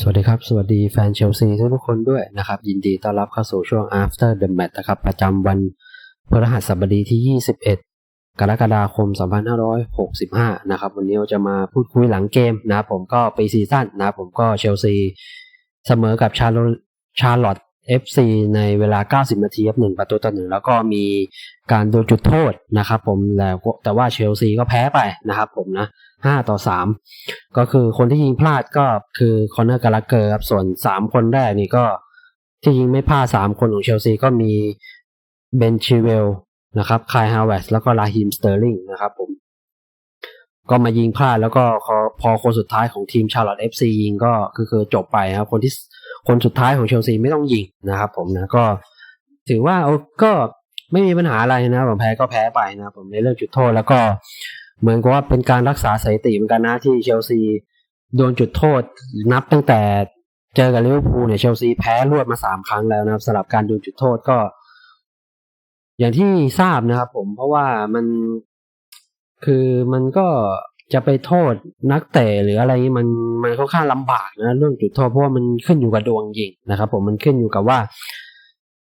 สวัสดีครับ สวัสดีแฟนเชลซีทุกคนด้วยนะครับ ยินดีต้อนรับเข้าสู่ช่วง after the match นะครับ ประจำวันพฤหัสบดีที่ 21 กรกฎาคม 2565 นะครับ วันนี้เราจะมาพูดคุยหลังเกมนะผมก็ปีซีซั่นนะผมก็เชลซีเสมอกับชาร์ลชาร์ลอต FC ในเวลา 90 นาทีครับหนึ่งประตูต่อหนึ่งแล้วก็มีการโดนจุดโทษนะครับผมแล้วแต่ว่าเชลซีก็แพ้ไปนะครับผมนะ 5 ต่อ 3 ก็คือคนที่ยิงพลาดก็คือคอนเนอร์กาลาเกอร์ครับส่วน 3 คนแรกนี่ก็ที่ยิงไม่พลาด 3 คนของเชลซีก็มีเบนชิเวลนะครับคายฮาวเวสแล้วก็ลาฮิมสเตอร์ลิงนะครับผมก็มายิงพลาดแล้วก็พอพอคนสุดท้ายของทีมชาร์ลอตเอฟซียิงก็คือคือจบไปครับคนที่คนสุดท้ายของเชลซีไม่ต้องยิงนะครับ ผมนะก็ ถือว่าโอ้ก็ไม่มีปัญหาอะไรนะผมแพ้ก็แพ้ไปนะผมในเรื่องจุดโทษแล้วก็ เหมือนกับว่าเป็นการรักษาสถิติเหมือนกันนะที่เชลซีโดนจุดโทษนับตั้งแต่เจอกับลิเวอร์พูลเนี่ยเชลซีแพ้รวดมาสามครั้งแล้วนะครับสำหรับการโดนจุดโทษก็ อย่างที่ทราบนะครับ ผมเพราะว่ามันคือมันก็จะไปโทษนักเตะหรืออะไรมันมันค่อนข้างลำบากนะเรื่องจุดโทษเพราะว่ามันขึ้นอยู่กับดวงยิงนะครับ ผมมันขึ้นอยู่กับว่า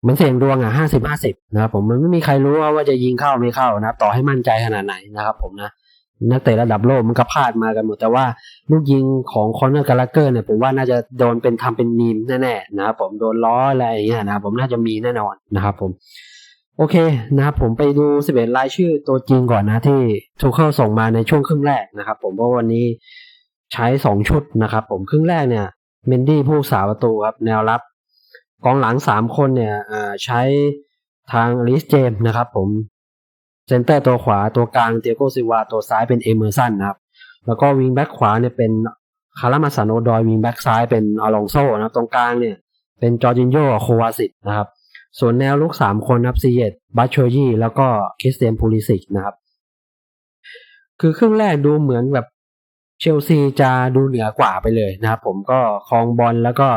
มันเสี่ยงดวงอะห้าสิบห้าสิบนะครับผมมันไม่มีใครรู้ว่าว่าจะยิงเข้าไม่เข้านะต่อให้มั่นใจขนาดไหนนะครับ ผมนะนักเตะระดับโลกมันก็พลาดมากันหมด แต่ว่าลูกยิงของคอนเนอร์กาลาเกอร์เนี่ยผมว่าน่าจะโดนเป็นทำเป็นมีมแน่ๆนะครับผมโดนล้ออะไรอย่างเงี้ยนะครับผมน่าจะมีแน่นอนนะครับผมโอเคนะครับผมไปดู11รายชื่อตัวจริงก่อนนะที่ทูเคิลส่งมาในช่วงครึ่งแรกนะครับ ผมเพราะวันนี้ใช้2ชุดนะครับ ผมครึ่งแรกเนี่ยเมนดี้ผู้สาประตูครับ แนวรับ กองหลัง3คนเนี่ยใช้ทางลิสเจมนะครับผมเซนเตอร์ตัวขวาตัวกลางเตียโกซิวาตัวซ้ายเป็นเอเมอร์สันนะครับ แล้วก็วิงแบ็กขวาเนี่ยเป็นคารามาซานโอดอยวิงแบ็กซ้ายเป็นอลองโซนะตรงกลางเนี่ยเป็นจอร์จินโยโควาสิตนะครับ ส่วนแนวลุกสามคนครับซีเยตบัชโชยี่แล้วก็คริสเตียนพูลิสิกนะครับ คือครึ่งแรกดูเหมือนแบบเชลซีจะดูเหนือกว่าไปเลยนะครับ ผมก็คลองบอลแล้วก็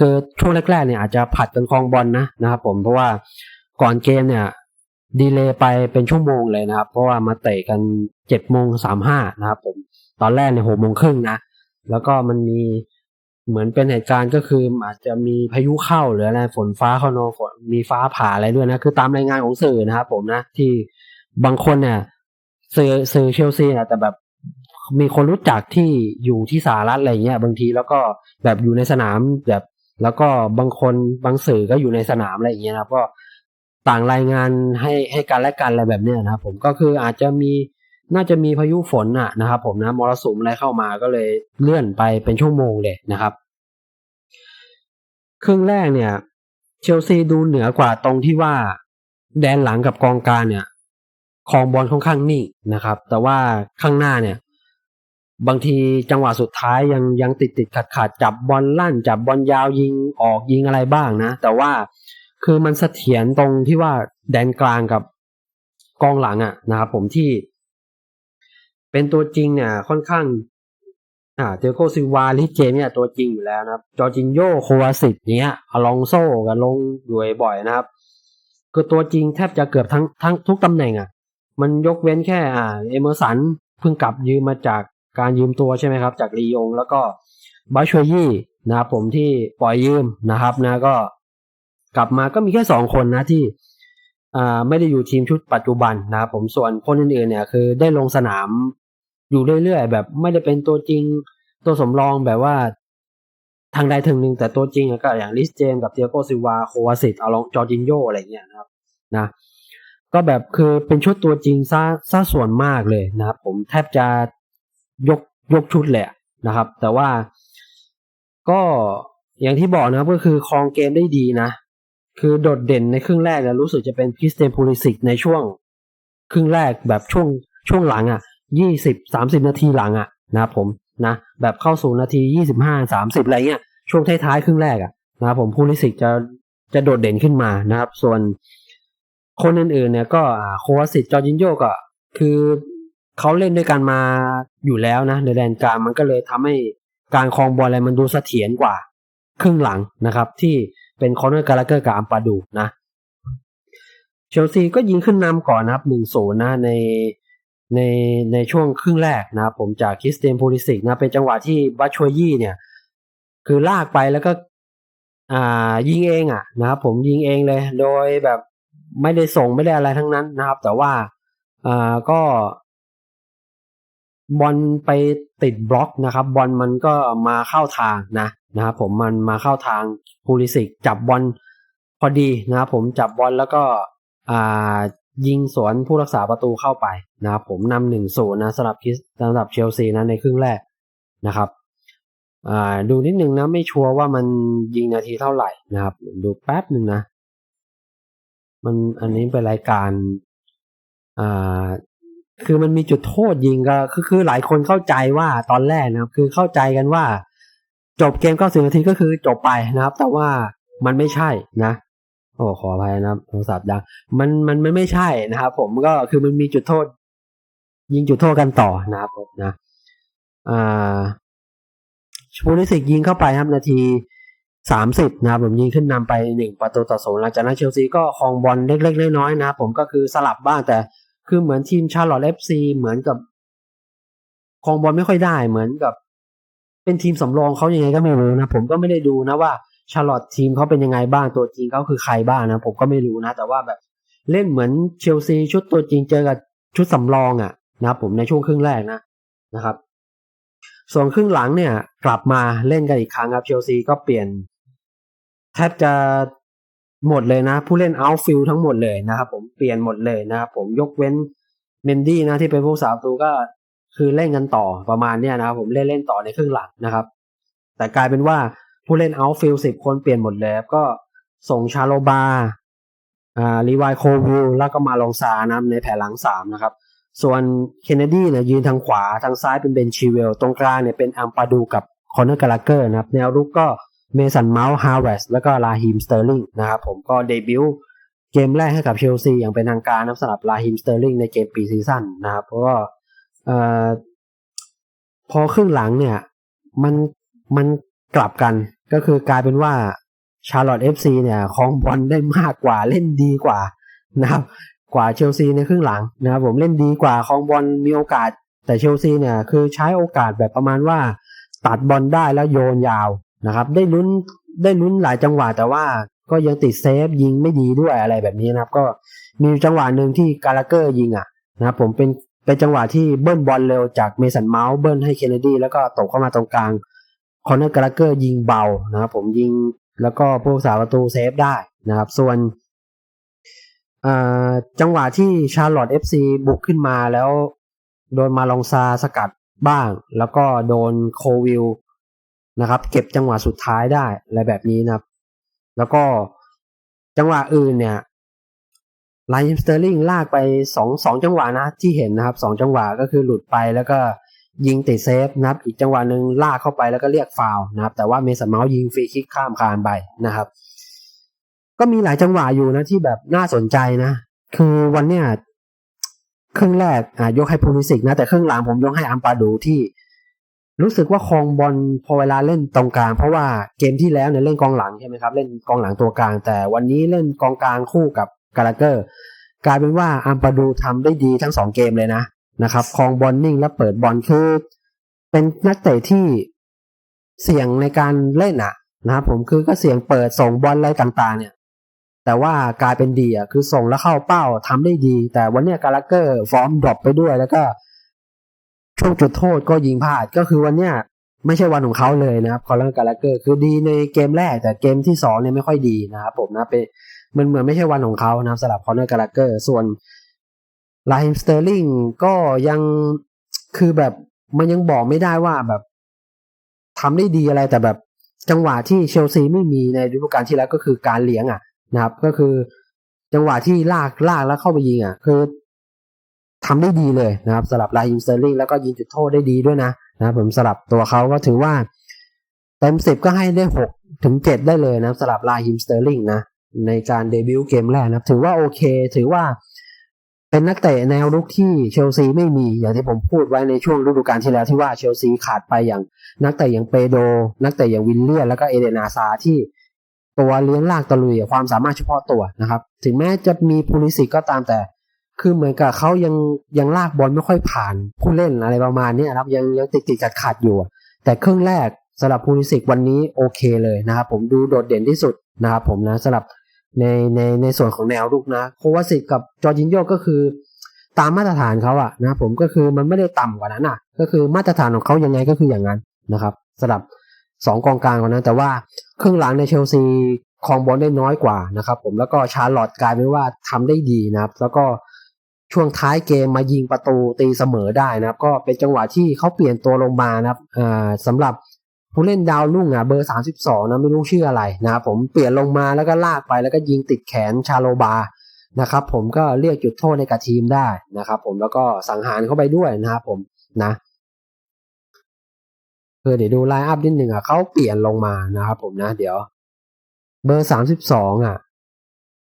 คือช่วงแรกๆเนี่ยอาจจะผัดกันคลองบอลนะนะครับผมเพราะว่าก่อนเกมเนี่ยดีเลย์ไปเป็นชั่วโมงเลยนะครับ เพราะว่ามาเตะกันเจ็ดโมงสามห้านะครับผมตอนแรกในหกโมงครึ่งนะ แล้วก็มันมีเหมือนเป็นเหตุการณ์ก็คืออาจจะมีพายุเข้าหรืออะไรฝนฟ้าเข้านองฝนมีฟ้าผ่าอะไรด้วยนะ คือตามรายงานของสื่อนะครับผมนะ ที่บางคนเนี่ยสื่อสื่อเชลซีนะแต่แบบมีคนรู้จักที่อยู่ที่สหรัฐอะไรเงี้ยบางทีแล้วก็แบบอยู่ในสนามแบบ แล้วก็บางคนบางสื่อก็อยู่ในสนามอะไรอย่างเงี้ยนะครับก็ต่างรายงานให้ให้กันและกันอะไรแบบเนี้ยนะครับ ผมก็คืออาจจะมีน่าจะมีพายุฝนอะนะครับ ผมนะมรสุมอะไรเข้ามาก็เลยเลื่อนไปเป็นชั่วโมงเลยนะครับ ครึ่งแรกเนี่ย เชลซีดูเหนือกว่าตรงที่ว่า แดนหลังกับกองกลางเนี่ยคองบอลค่อนข้างนิ่งนะครับ แต่ว่าข้างหน้าเนี่ย บางทีจังหวะสุดท้ายยังยังติดติดขัดขัดจับบอลลั่น จับบอลยาวยิงออกยิงอะไรบ้างนะ แต่ว่าคือมันเสถียรตรงที่ว่าแดนกลางกับกองหลังอะนะครับผมที่ เป็นตัวจริงเนี่ยค่อนข้าง อ่าเทโกซิวาลิเจเนี่ยตัวจริงอยู่แล้วนะครับ จอจินโยโควาสิตเนี้ยอลองโซกันลงอยู่บ่อยนะครับ คือตัวจริงแทบจะเกือบทั้งทั้งทุกตำแหน่งอะมันยกเว้นแค่อ่าเอเมอร์สันเพิ่งกลับยืมมาจาก การยืมตัวใช่ไหมครับ จากลียงแล้วก็บาชวยี่นะครับผมที่ปล่อยยืมนะครับนะก็กลับมาก็มีแค่สองคนนะที่อ่าไม่ได้อยู่ทีมชุดปัจจุบันนะครับผมส่วนคนอื่นๆเนี่ยคือได้ลงสนามอยู่เรื่อยๆแบบไม่ได้เป็นตัวจริงตัวสำรองแบบว่าทางใดถึงหนึ่งแต่ตัวจริงก็อย่างลิสเจมกับเตียโกซิวาโควาสิตเอาลองจอร์จินโยอะไรเงี้ยนะครับนะก็แบบคือเป็นชุดตัวจริงซะซะส่วนมากเลยนะครับผมแทบจะ ยกยกชุดแหละนะครับ แต่ว่าก็อย่างที่บอกนะก็คือครองเกมได้ดีนะ คือโดดเด่นในครึ่งแรกนะรู้สึกจะเป็นคริสเตนพูลิสิกในช่วง ครึ่งแรกแบบช่วงช่วงหลังอะยี่สิบสามสิบนาทีหลังอะนะครับผมนะแบบเข้าสู่นาทียี่สิบห้าสามสิบอะไรเงี้ยช่วงท้ายๆครึ่งแรกอะนะครับผมพูลิสิกจะจะโดดเด่นขึ้นมานะครับ ส่วนคนอื่นๆเนี่ยก็โควาสิตจอร์จินโยก็คือ เขาเล่นด้วยกันมาอยู่แล้วนะในแดนกลางมันก็เลยทำให้การครองบอลอะไรมันดูเสถียรกว่า ครึ่งหลังนะครับ ที่เป็นคอนเนอร์กาลาเกอร์กับอัมปาดูนะเชลซีก็ยิงขึ้นนำก่อนนะครับหนึ่งศูนย์นะในในในช่วงครึ่งแรกนะครับผมจากคริสเตียนโพลิสิกนะเป็นจังหวะที่บัชชวยี่เนี่ย คือลากไปแล้วก็อ่ายิงเองอะนะครับผมยิงเองเลย โดยแบบไม่ได้ส่งไม่ได้อะไรทั้งนั้นนะครับ แต่ว่าอ่าก็ บอลไปติดบล็อกนะครับ บอลมันก็มาเข้าทางนะนะครับผมมันมาเข้าทางพูลิสิกจับบอลพอดีนะครับผมจับบอลแล้วก็อ่ายิงสวนผู้รักษาประตูเข้าไปนะครับผมนำหนึ่งศูนย์นะสำหรับคิสสำหรับเชลซีนะในครึ่งแรกนะครับอ่าดูนิดนึงนะไม่ชัวร์ว่ามันยิงนาทีเท่าไหร่นะครับ ดูแป๊บหนึ่งนะ มันอันนี้เป็นรายการอ่า คือมันมีจุดโทษยิงก็คือคือหลายคนเข้าใจว่าตอนแรกนะครับ คือเข้าใจกันว่า จบเกม90นาทีก็คือจบไปนะครับ แต่ว่ามันไม่ใช่นะ โอ้ขออภัยนะครับโทรศัพท์ดังมันมันมันไม่ใช่นะครับผมก็คือมันมีจุดโทษ ยิงจุดโทษกันต่อนะครับผมนะอ่าพูลิสิกยิงเข้าไปครับนาทีสามสิบนะครับผมยิงขึ้นนำไปหนึ่งประตูต่อศูนย์หลังจากนั้นเชลซีก็ครองบอลเล็กๆน้อยๆนะครับผมก็คือสลับบ้างแต่ คือเหมือนทีมชาร์ลอตเอฟซีเหมือนกับคองบอลไม่ค่อยได้เหมือนกับ เป็นทีมสำรองเขายังไงก็ไม่รู้นะ ผมก็ไม่ได้ดูนะว่าชาร์ลอตทีมเขาเป็นยังไงบ้างตัวจริงเขาคือใครบ้างนะ ผมก็ไม่รู้นะ แต่ว่าแบบเล่นเหมือนเชลซีชุดตัวจริงเจอกับชุดสำรองอะ่ะนะผมในช่วงครึ่งแรกนะนะครับ ส่วนครึ่งหลังเนี่ย กลับมาเล่นกันอีกครั้งครับเชลซีก็เปลี่ยนแทบจะ หมดเลยนะ ผู้เล่นเอาฟิลทั้งหมดเลยนะครับผมเปลี่ยนหมดเลยนะครับผมยกเว้นเมนดี้นะที่เป็นผู้สาวตูก็คือเล่นกันต่อประมาณเนี้ยนะครับผมเล่นเล่นต่อในครึ่งหลังนะครับ แต่กลายเป็นว่าผู้เล่นเอาฟิลสิบคนเปลี่ยนหมดเลยก็ส่งชาโลบาอ่ารีวายโควูแล้วก็มาลองซานะในแผงหลังสามนะครับ ส่วนเคนเนดีเนี่ยยืนทางขวาทางซ้ายเป็นเบนชิเวล ตรงกลางเนี่ยเป็นอัมปาดูกับคอนเนอร์กาลาเกอร์นะครับ แนวรุกก็ เมสันเมาส์ฮาวเวสแล้วก็ลาฮิมสเตอร์ลิงนะครับผมก็เดบิวต์เกมแรกให้กับเชลซีอย่างเป็นทางการนะสำหรับลาฮิมสเตอร์ลิงในเกมปีซีซั่นนะครับเพราะว่าพอครึ่งหลังเนี่ย มันมันกลับกันก็คือกลายเป็นว่าชาร์ลอตเอฟซีเนี่ยครองบอลได้มากกว่าเล่นดีกว่านะครับกว่าเชลซีในครึ่งหลังนะครับผมเล่นดีกว่าครองบอลมีโอกาสแต่เชลซีเนี่ยคือใช้โอกาสแบบประมาณว่า ตัดบอลได้แล้วโยนยาว นะครับ ได้ลุ้นได้ลุ้นหลายจังหวะแต่ว่าก็ยังติดเซฟยิงไม่ดีด้วยอะไรแบบนี้นะครับ ก็มีจังหวะหนึ่งที่กาลาเกอร์ยิงอะนะครับผมเป็นเป็นจังหวะที่เบิ้ลบอลเร็วจากเมสันเมาส์เบิ้ลให้เคนเนดีแล้วก็ตกเข้ามาตรงกลางคอนเนอร์กาลาเกอร์ยิงเบานะครับผมยิงแล้วก็ผู้สาประตูเซฟได้นะครับ ส่วนจังหวะที่ชาร์ลอตเอฟซีบุกขึ้นมาแล้ว โดนมาลองซาสกัดบ้าง แล้วก็โดนโควิล นะครับ เก็บจังหวะสุดท้ายได้อะไรแบบนี้นะครับ แล้วก็จังหวะอื่นเนี่ยไลน์สเตอร์ลิงลากไปสองสองจังหวะนะที่เห็นนะครับสองจังหวะก็คือหลุดไปแล้วก็ยิงติดเซฟนะครับ อีกจังหวะหนึ่งลากเข้าไปแล้วก็เรียกฟาวนะครับ แต่ว่าเมสันเมาส์ยิงฟรีคิกข้ามคานไปนะครับ ก็มีหลายจังหวะอยู่นะที่แบบน่าสนใจนะ คือวันเนี้ยครึ่งแรกอ่ายกให้พูลิสิกนะ แต่ครึ่งหลังผมยกให้อัมปาดูที่ รู้สึกว่าคองบอลพอเวลาเล่นตรงกลาง เพราะว่าเกมที่แล้วเนี่ยเล่นกองหลังใช่ไหมครับเล่นกองหลังตัวกลาง แต่วันนี้เล่นกองกลางคู่กับกาลาเกอร์ กลายเป็นว่าอัมปาดูทำได้ดีทั้งสองเกมเลยนะนะครับคองบอลนิ่งและเปิดบอลคือ เป็นนักเตะที่เสี่ยงในการเล่นอะนะครับผมคือก็เสี่ยงเปิดส่งบอลอะไรต่างๆ เนี่ย แต่ว่ากลายเป็นดีอะคือส่งแล้วเข้าเป้าทำได้ดี แต่วันนี้กาลาเกอร์ฟอร์มดรอปไปด้วยแล้วก็ ช่วงจุดโทษก็ยิงพลาดก็คือวันเนี้ยไม่ใช่วันของเขาเลยนะครับคอลังกาลาเกอร์คือดีในเกมแรกแต่เกมที่สองเนี่ยไม่ค่อยดีนะครับผมนะเป็นมันเหมือนไม่ใช่วันของเขานะสำหรับคอนเนอร์กาลาเกอร์ส่วนไลน์สเตอร์ลิงก็ยังคือแบบมันยังบอกไม่ได้ว่าแบบทำได้ดีอะไรแต่แบบจังหวะที่เชลซีไม่มีในฤดูกาลที่แล้วก็คือการเลี้ยงอะนะครับ ก็คือจังหวะที่ลากลากแล้วเข้าไปยิงอะ คือ ทำได้ดีเลยนะครับสำหรับไลน์สเตอร์ลิงแล้วก็ยิงจุดโทษได้ดีด้วยนะนะครับผมสำหรับตัวเขาก็ถือว่าเต็มสิบก็ให้ได้หกถึงเจ็ดได้เลยนะสำหรับลน์ฮิมสเตอร์ลิงนะในการเดบิวต์เกมแรกนะถือว่าโอเค ถือว่าเป็นนักเตะแนวรุกที่เชลซีไม่มีอย่างที่ผมพูดไว้ในช่วงฤดูกาลที่แล้วที่ว่าเชลซีขาดไปอย่างนักเตะอย่างเปโด นักเตะอย่างวินเลียนแล้วก็เอเดนาซาที่ตัวเลี้ยงลากตะลุยความสามารถเฉพาะตัวนะครับ ถึงแม้จะมีพูลิสิกก็ตามแต่ คือเหมือนกับเขายังยังลากบอลไม่ค่อยผ่านผู้เล่นอะไรประมาณนี้ครับยังยังติดติดขัดขัดอยู่ แต่ครึ่งแรกสำหรับพูลิสิกวันนี้โอเคเลยนะครับผมดูโดดเด่นที่สุดนะครับผมนะสำหรับในในในส่วนของแนวรุกนะโควาสิกกับจอร์จินโยก็คือ ตามมาตรฐานเขาอะนะผมก็คือมันไม่ได้ต่ำกว่านั้นอะก็คือมาตรฐานของเขายังไงก็คืออย่างนั้นนะครับสำหรับสองกองกลางคนนั้น แต่ว่าครึ่งหลังในเชลซีครองบอลได้น้อยกว่านะครับผมแล้วก็ชาร์ลอตกลายเป็นว่าทำได้ดีนะครับ แล้วก็ ช่วงท้ายเกมมายิงประตูตีเสมอได้นะครับ ก็เป็นจังหวะที่เขาเปลี่ยนตัวลงมานะครับสำหรับผู้เล่นดาวรุ่งอะเบอร์ 32 นะไม่รู้ชื่ออะไรนะครับผมเปลี่ยนลงมาแล้วก็ลากไปแล้วก็ยิงติดแขนชาโลบานะครับ ผมก็เรียกจุดโทษในกับทีมได้นะครับ ผมแล้วก็สังหารเข้าไปด้วยนะครับผมนะคือเดี๋ยวดูไลน์อัพนิดหนึ่งอะเขาเปลี่ยนลงมานะครับผมนะ เดี๋ยว เบอร์สามสิบสองอะ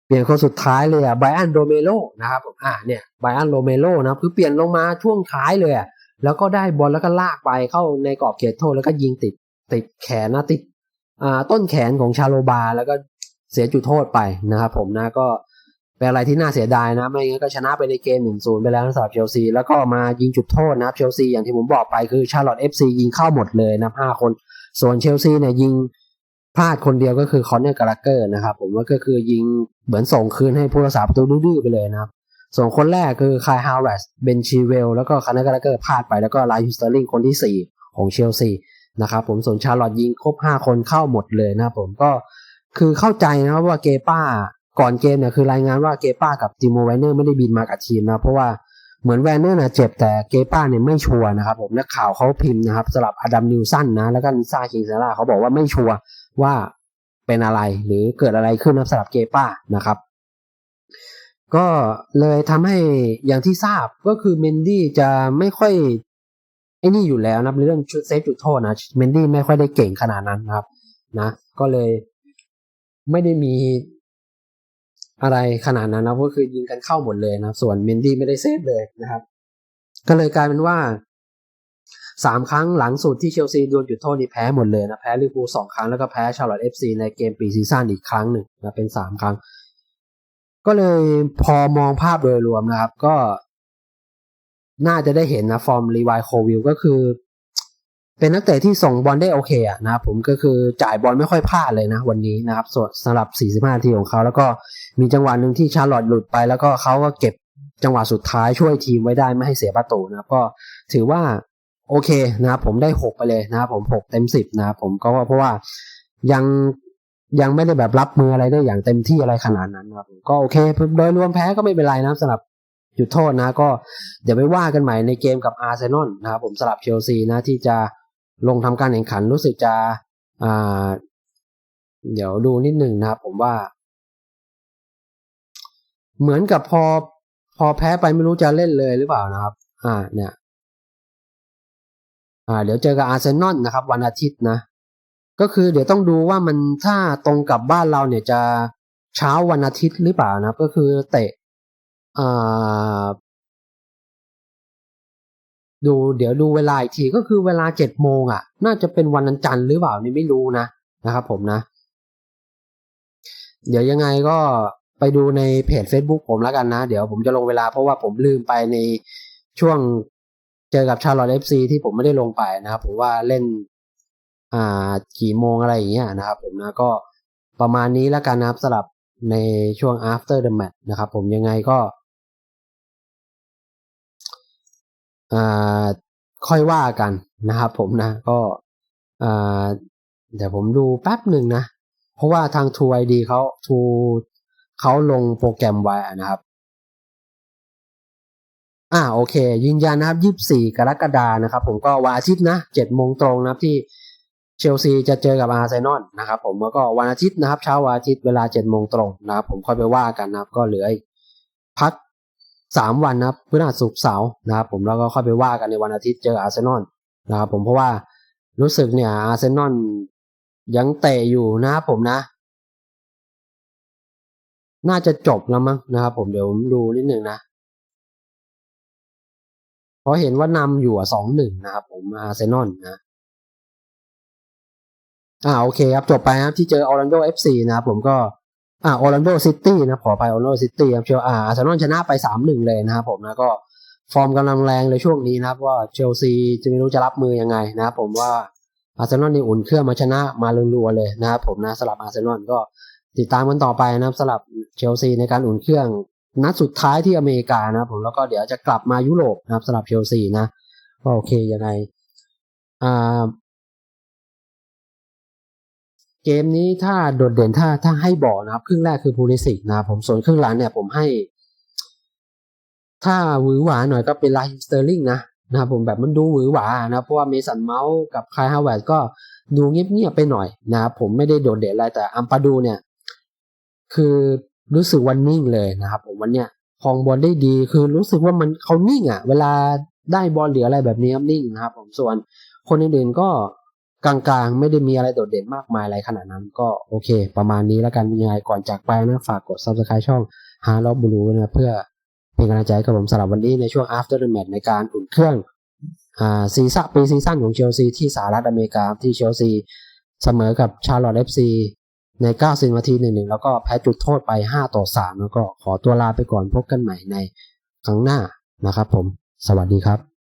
เปลี่ยนคนสุดท้ายเลยอะไบอันโรเมโลนะครับผมอ่าเนี่ยไบอันโรเมโลนะคือเปลี่ยนลงมาช่วงท้ายเลยอะแล้วก็ได้บอลแล้วก็ลากไปเข้าในกรอบเขตโทษแล้วก็ยิงติดติดแขนนะติดอ่าต้นแขนของชาโลบา แล้วก็เสียจุดโทษไปนะครับผมนะก็เป็นอะไรที่น่าเสียดายนะไม่งั้นก็ชนะไปในเกม1-0ไปแล้วสำหรับเชลซีแล้วก็มายิงจุดโทษนะครับเชลซีอย่างที่ผมบอกไปคือชาร์ลอตเอฟซียิงเข้าหมดเลยนะ5คน ส่วนเชลซีเนี่ยยิง พลาดคนเดียวก็คือคอนเนอร์กาลเกอร์นะครับ ผมว่าก็คือยิงเหมือนส่งคืนให้ผู้รักษาประตูดื้อไปเลยนะครับส่วนคนแรกคือคายฮาวเวสเบนชีเวลแล้วก็คอนเนอร์กาลเกอร์พลาดไปแล้วก็ไลท์สเตอร์ลิงคนที่ 4 ของเชลซีนะครับผมส่วนชาร์ลอตยิงครบ 5 คนเข้าหมดเลยนะครับผมก็คือเข้าใจนะครับว่าเกป้าก่อนเกมเนี่ยคือรายงานว่าเกป้ากับติโมไวเนอร์ไม่ได้บินมากับทีมนะเพราะว่า เหมือนแวนเนอร์นะเจ็บแต่เกป้าเนี่ยไม่ชัวร์นะครับผมนักข่าวเขาพิมพ์นะครับสำหรับอดัมนิวสันนะแล้วก็ลิซ่าคิงซาร่าเขาบอกว่าไม่ชัวร์ว่าเป็นอะไรหรือเกิดอะไรขึ้นนะสำหรับเกป้านะครับ ก็เลยทำให้อย่างที่ทราบก็คือเมนดี้จะไม่ค่อยไอ้นี่อยู่แล้วนะเรื่องชุดเซฟจุดโทษนะเมนดี้ไม่ค่อยได้เก่งขนาดนั้นนะครับ นะ ก็เลยไม่ได้มี อะไรขนาดนั้นนะก็คือยิงกันเข้าหมดเลยนะส่วนเมนดี้ไม่ได้เซฟเลยนะครับ ก็เลยกลายเป็นว่าสามครั้งหลังสุดที่เชลซีโดนจุดโทษนี่แพ้หมดเลยนะแพ้ลิเวอร์พูลสองครั้งแล้วก็แพ้ชาร์ลอตเอฟซีในเกมปีซีซั่นอีกครั้งหนึ่งนะเป็นสามครั้ง ก็เลยพอมองภาพโดยรวมนะครับ ก็น่าจะได้เห็นนะฟอร์มรีวายโควิลก็คือ เป็นนักเตะที่ส่งบอลได้โอเคอะนะครับผมก็คือจ่ายบอลไม่ค่อยพลาดเลยนะวันนี้นะครับส่วนสำหรับ 45นาทีของเขาแล้วก็มีจังหวะหนึ่งที่ชาร์ลอตหลุดไป แล้วก็เขาก็เก็บจังหวะสุดท้ายช่วยทีมไว้ได้ไม่ให้เสียประตูนะครับก็ถือว่าโอเคนะครับผมได้หกไปเลยนะครับผมหกเต็มสิบนะครับผมก็เพราะว่ายังยังไม่ได้แบบรับมืออะไรได้อย่างเต็มที่อะไรขนาดนั้นนะครับก็โอเคโดยรวมแพ้ก็ไม่เป็นไรนะสำหรับจุดโทษนะ ก็เดี๋ยวไปว่ากันใหม่ในเกมกับอาร์เซนอลนะครับผมสลับเชลซีนะที่จะ ลงทำการแข่งขันรู้สึกจะอ่าเดี๋ยวดูนิดหนึ่งนะครับผมว่า เหมือนกับพอพอแพ้ไปไม่รู้จะเล่นเลยหรือเปล่านะครับ อ่า เนี่ย อ่า เดี๋ยวเจอกับอาร์เซนอลนะครับ วันอาทิตย์นะ ก็คือเดี๋ยวต้องดูว่ามันถ้าตรงกับบ้านเราเนี่ยจะเช้าวันอาทิตย์หรือเปล่านะ ก็คือเตะอ่า ดูเดี๋ยวดูเวลาอีกทีก็คือเวลาเจ็ดโมงอะ น่าจะเป็นวันจันทร์หรือเปล่านี่ไม่รู้นะนะครับผมนะ เดี๋ยวยังไงก็ไปดูในเพจ Facebook ผมแล้วกันนะ เดี๋ยวผมจะลงเวลาเพราะว่าผมลืมไปในช่วงเจอกับชาลอตเอฟซีที่ผมไม่ได้ลงไปนะครับผมว่าเล่นอ่ากี่โมงอะไรอย่างเงี้ยนะครับผมนะก็ประมาณนี้แล้วกันนะครับสำหรับในช่วง after the match นะครับผมยังไงก็ อ่าค่อยว่ากันนะครับผมนะก็อ่าเดี๋ยวผมดูแป๊บหนึ่งนะ เพราะว่าทาง True ID เขาทูเขาลงโปรแกรมไว้นะครับอ่าโอเค ยืนยันนะครับ 24 กรกฎานะครับ ผมก็วันอาทิตย์นะ7โมงตรงนะครับที่เชลซีจะเจอกับอาร์เซนอลนะครับผมแล้วก็วันอาทิตย์นะครับ เช้าวันอาทิตย์เวลา7โมงตรงนะครับ ผมค่อยไปว่ากันนะครับ ก็เหลือพัก สามวันนะครับพฤหัสศุกร์เสาร์นะครับผมแล้วก็ค่อยไปว่ากันในวันอาทิตย์เจออาร์เซนอลนะครับผมเพราะว่ารู้สึกเนี่ยอาร์เซนอลยังเตะอยู่นะครับผมนะ น่าจะจบแล้วมั้งนะครับผมเดี๋ยวดูนิดหนึ่งนะเพราะเห็นว่านำอยู่อะสองหนึ่งนะครับผมอาร์เซนอลนะอ่าโอเคครับจบไปครับที่เจอออร์แลนโดเอฟซีนะครับผมก็ อ่าออร์แลนโดซิตี้นะขอไปออร์แลนโดซิตี้ครับเชลอาอาร์เซนอลชนะไปสามหนึ่งเลยนะครับผมนะก็ฟอร์มกำลังแรงเลยช่วงนี้นะครับว่าเชลซีจะไม่รู้จะรับมือยังไงนะครับผมว่าอาร์เซนอลนี่อุ่นเครื่องมาชนะมารัวๆเลยนะครับผมนะสลับอาร์เซนอลก็ติดตามกันต่อไปนะครับสลับเชลซีในการอุ่นเครื่องนัดสุดท้ายที่อเมริกานะครับผมแล้วก็เดี๋ยวจะกลับมายุโรปนะครับสลับเชลซีนะก็โอเคยังไงอ่า เกมนี้ถ้าโดดเด่นถ้าถ้าให้บอกนะครับ ครึ่งแรกคือพูลิสิกนะครับผมส่วนครึ่งหลังเนี่ยผมให้ ถ้าหวือหวาหน่อยก็เป็นไลน์สเตอร์ลิงนะนะครับผมแบบมันดูหวือหวานะเพราะว่าเมสันเมาส์กับคายฮาวเวิร์ดก็ดูเงียบๆไปหน่อยนะครับผมไม่ได้โดดเด่นอะไรแต่อัมปาดูเนี่ย คือรู้สึกวันนิ่งเลยนะครับผมวันเนี้ยคองบอลได้ดีคือรู้สึกว่ามันเขานิ่งอะ่ะ เวลาได้บอลหลืออะไรแบบนี้นิ่งนะครับ ผมส่วนคนอื่นๆก็ กลางๆ ไม่ได้มีอะไรโดดเด่นมากมายอะไรขนาดนั้น ก็โอเค ประมาณนี้แล้วกันยังไงก่อนจากไปนะฝากกด subscribe ช่องฮาร์ลบลูนะเพื่อเป็นกำลังใจกับผมสำหรับวันนี้ในช่วง after the match ในการอุ่นเครื่องอ่าซีซั่นปีซีซั่นของเชลซีที่สหรัฐอเมริกาที่เชลซีเสมอกับชาร์ลอตเอฟซีใน 90 นาทีหนึ่งแล้วก็แพ้จุดโทษไป 5 ต่อ 3 แล้วก็ขอตัวลาไปก่อนพบกันใหม่ในครั้งหน้านะครับผม สวัสดีครับ